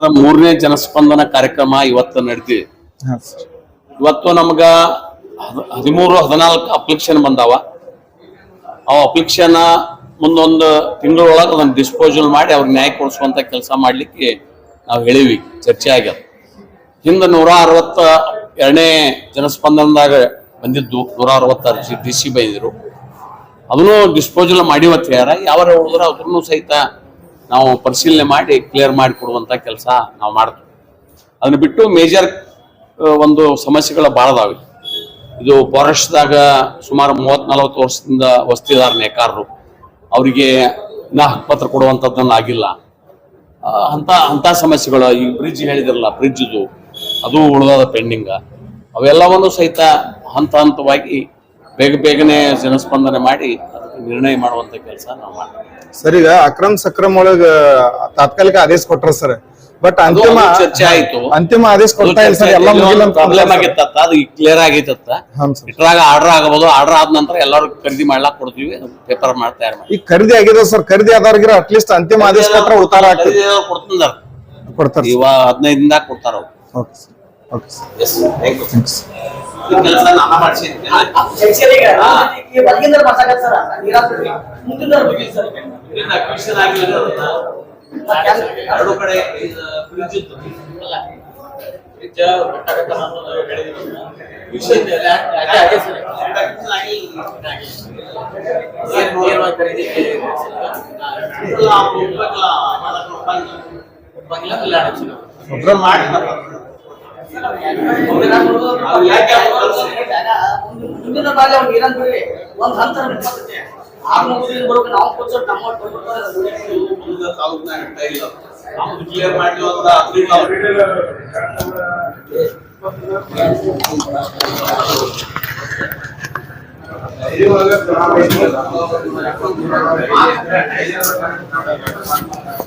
ಮೂರನೇ ಜನಸ್ಪಂದನ ಕಾರ್ಯಕ್ರಮ ಇವತ್ತು ನಡೆದಿ ಇವತ್ತು ನಮ್ಗ ಹದ್- ಹದಿಮೂರು ಹದಿನಾಲ್ಕು ಅಪ್ಲಿಕೇಶನ್ ಬಂದಾವ. ಆ ಅಪ್ಲಿಕೇಶನ್ ಮುಂದೊಂದು ತಿಂಗಳೊಳಗೆ ಅದನ್ನ ಡಿಸ್ಪೋಸಲ್ ಮಾಡಿ ಅವ್ರಿಗೆ ನ್ಯಾಯ ಕೊಡಿಸುವಂತ ಕೆಲಸ ಮಾಡ್ಲಿಕ್ಕೆ ನಾವು ಹೇಳಿವಿ ಚರ್ಚೆ ಆಗ್ಯದ. ಹಿಂದೆ ನೂರ ಅರವತ್ತ ಎರಡನೇ ಜನಸ್ಪಂದನದಾಗ ಬಂದಿದ್ದು ನೂರ ಅರವತ್ತು ಅರ್ಜಿ ಡಿ ಸಿ ಬೈದಿದ್ರು ಅದನ್ನು ಡಿಸ್ಪೋಸಲ್ ಮಾಡಿವತ್ತು ಯಾರ ಯಾವ ಹೋದ್ರೆ ಅದ್ರೂ ಸಹಿತ ನಾವು ಪರಿಶೀಲನೆ ಮಾಡಿ ಕ್ಲಿಯರ್ ಮಾಡಿ ಕೊಡುವಂತ ಕೆಲಸ ನಾವು ಮಾಡ್ತೀವಿ. ಅದನ್ನ ಬಿಟ್ಟು ಮೇಜರ್ ಒಂದು ಸಮಸ್ಯೆಗಳ ಭಾಳ ಅದಾವೆ ಇದು ಫಾರೆಸ್ಟ್ದಾಗ ಸುಮಾರು ಮೂವತ್ ನಲವತ್ತು ವರ್ಷದಿಂದ ವಸ್ತಿದಾರ ನೇಕಾರರು ಅವರಿಗೆ ನಾ ಹಕ್ಕುಪತ್ರ ಕೊಡುವಂಥದ್ದನ್ನ ಆಗಿಲ್ಲ. ಅಂತ ಅಂತ ಸಮಸ್ಯೆಗಳು, ಈ ಬ್ರಿಡ್ಜ್ ಹೇಳಿದಿರಲ್ಲ ಬ್ರಿಡ್ಜ್ದು ಅದು ಉಳಿದಾದ ಪೆಂಡಿಂಗ್ ಅವೆಲ್ಲವನ್ನು ಸಹಿತ ಹಂತ ಹಂತವಾಗಿ ಬೇಗ ಬೇಗನೆ ಜನಸ್ಪಂದನೆ ಮಾಡಿ ನಿರ್ಣಯ ಮಾಡುವಂತ ಕೆಲಸ ನಾವು ಮಾಡ್ತೀವಿ. ಸರ್ ಈಗ ಅಕ್ರಮ್ ಸಕ್ರಮ್ ಒಳಗ ತಾತ್ಕಾಲಿಕ ಆದೇಶ ಕೊಟ್ರ ಸರ್. ಬಟ್ ಅದು ಅಂತಿಮ ಚರ್ಚೆ ಆಯ್ತು. ಅಂತಿಮ ಆದೇಶ ಕೊಡ್ತಾ ಇಲ್ಲ ಸರ್. ಎಲ್ಲ ಮುಗಿಲ್ಲ ಅಂತ ಪ್ರಾಬ್ಲಮ್ ಆಗಿತ್ತ ಅದು ಕ್ಲಿಯರ್ ಆಗಿತ್ತ ಸರ್. ಇಟ್ರಾಗ ಆರ್ಡರ್ ಆಗಬಹುದು ಆರ್ಡರ್ ಆದ ನಂತರ ಎಲ್ಲರೂ ಖರೀದಿ ಮಾಡ್ಲಾಕ್ ಕೊಡ್ತೀವಿ. ಪೇಪರ್ ಮಾಡಿ ತಯಾರು ಮಾಡಿ. ಈಗ ಖರೀದಿ ಆಗಿದೆ ಸರ್. ಖರೀದಿ ಆದವ್ರಿಗೆ ಅಟ್ಲೀಸ್ಟ್ ಅಂತಿಮ ಆದೇಶ ಕೊಟ್ರೆ ಆಗ್ತದೆ. ಖರೀದಿ ಕೊಡ್ತಿದ್ದಾರೆ. ಕೊಡ್ತಾರೆ ಇವಾಗ ಹದಿನೈದಿಂದ ಕೊಡ್ತಾರ ಅವ್ರು. Okay sir. Okay yes thank you thanks ಕೆಲಸ ನಾನು ಮಾಡ್ಸಿದ್ದೀನಿ ಈ ಹೊರಗಿಂದ ಮಾತಾಡೋದು ಸರ್ ನೀರಾವರಿ ಮುಂದಿನ ಬಗ್ಗೆ ಸರ್. ಇನ್ನ commission ಆಗಿಲ್ಲ. ಎರಡು ಕಡೆ ಫ್ರಿಜ್ ಇತ್ತು. ಫ್ರಿಜ್ ಒಪ್ಪಂಗಿಲ್ಲ. ಒಪ್ಪಂಗಿಲ್ಲ, ಇಲ್ಲ ಅಡಚಣೆ. ಒಬ್ರು ಮಾಡಿ ಮುಂದಿನ ಬಾರಿ ಅವ್ರು ನೀರಾವರಿ ಒಂದ್ ಹಂತ ಆ ಮುಗಿದ ಬರೋಕೆ ನಾವು ನಮ್ಮ ಇಲ್ಲ. ನಾವು ಕ್ಲಿಯರ್ ಮಾಡಿ ಒಂದು ಹದಿನೈದು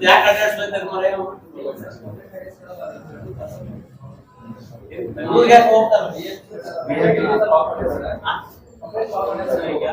బ్యాక్ అడ్రస్ లో తెరమరే दूर गया फ़ोन कर मेरा क्या ऑपरेटर है ऑपरेटर है क्या